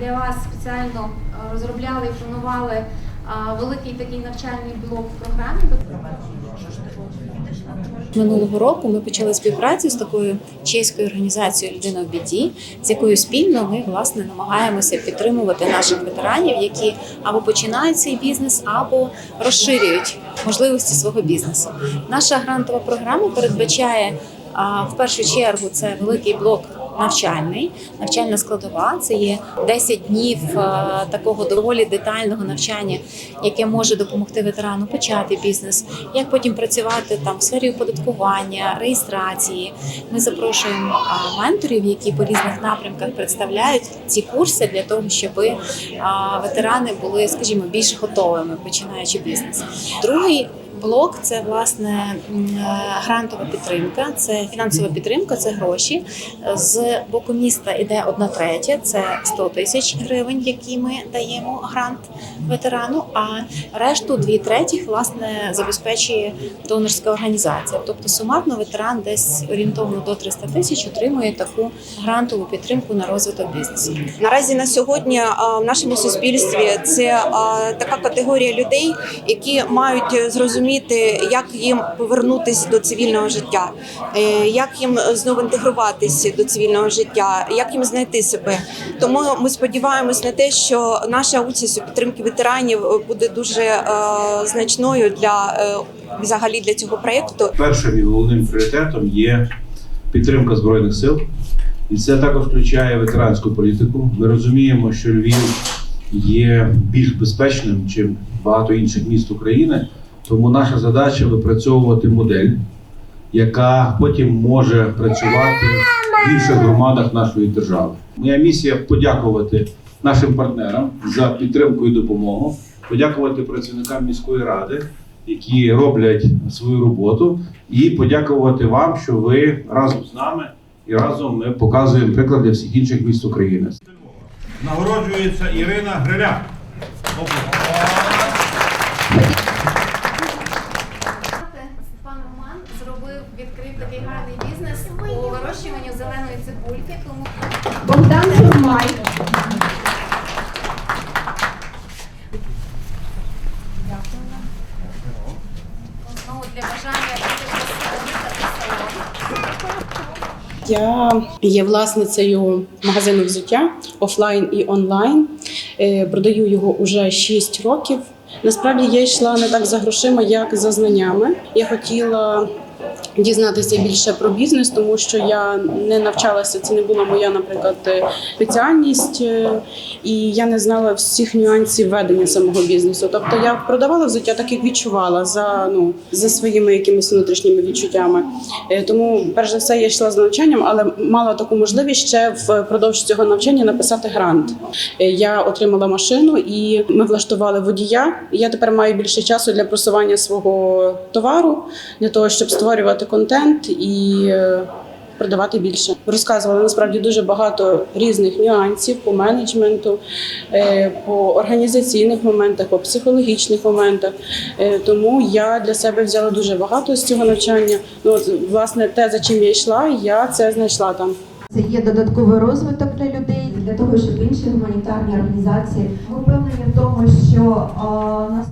для вас спеціально е, розробляли і планували е, великий такий навчальний блок в програмі. Минулого року ми почали співпрацю з такою чеською організацією Людина в біді, з якою спільно ми власне намагаємося підтримувати наших ветеранів, які або починають свій бізнес, або розширюють можливості свого бізнесу. Наша грантова програма передбачає в першу чергу це великий блок. Навчальний навчальна складова це є 10 днів е, такого доволі детального навчання, яке може допомогти ветерану почати бізнес, як потім працювати там в сфері оподаткування, реєстрації. Ми запрошуємо менторів, які по різних напрямках представляють ці курси для того, щоб ветерани були, скажімо, більш готовими починаючи бізнес. Другий блок це власне е, грантова підтримка, це фінансова підтримка, це гроші. З боку міста йде одна третя, це 100 тисяч гривень, які ми даємо грант ветерану. А решту дві третіх власне забезпечує донорська організація. Тобто сумарно ветеран десь орієнтовно до 300 тисяч отримує таку грантову підтримку на розвиток бізнесу. Наразі на сьогодні в нашому суспільстві це така категорія людей, які мають зрозуміти, як їм повернутися до цивільного життя, е, як їм знову інтегруватися до цивільного життя, як їм знайти себе. Тому ми сподіваємось на те, що наша участь у підтримці ветеранів буде дуже е, значною для е, взагалі для цього проєкту. Першим і головним пріоритетом є підтримка збройних сил, і це також включає ветеранську політику. Ми розуміємо, що Львів є більш безпечним, ніж багато інших міст України. Тому наша задача випрацьовувати модель, яка потім може працювати в інших громадах нашої держави. Моя місія подякувати нашим партнерам за підтримку і допомогу, подякувати працівникам міської ради, які роблять свою роботу, і подякувати вам, що ви разом з нами і разом ми показуємо приклад для всіх інших міст України. Нагороджується Ірина Гриляк. Богдан для бажання. Я є власницею магазину взуття офлайн і онлайн. Е, Продаю його уже 6 років. Насправді я йшла не так за грошима, як за знаннями. Я хотіла дізнатися більше про бізнес, тому що я не навчалася. Це не була моя, наприклад, е, спеціальність, е, і я не знала всіх нюансів ведення самого бізнесу. Тобто я продавала взуття так, як відчувала за ну за своїми якимись внутрішніми відчуттями. Е, Тому, перш за все, я йшла з навчанням, але мала таку можливість ще впродовж цього навчання написати грант. Я отримала машину і ми влаштували водія. Я тепер маю більше часу для просування свого товару, для того, щоб створювати контент і. е, Продавати більше розказували насправді дуже багато різних нюансів по менеджменту, е, по організаційних моментах, по психологічних моментах. Е, Тому я для себе взяла дуже багато з цього навчання. Ну от власне те, за чим я йшла, я це знайшла там. Це є додатковий розвиток для людей для того, щоб інші гуманітарні організації впевнені в тому, що нас.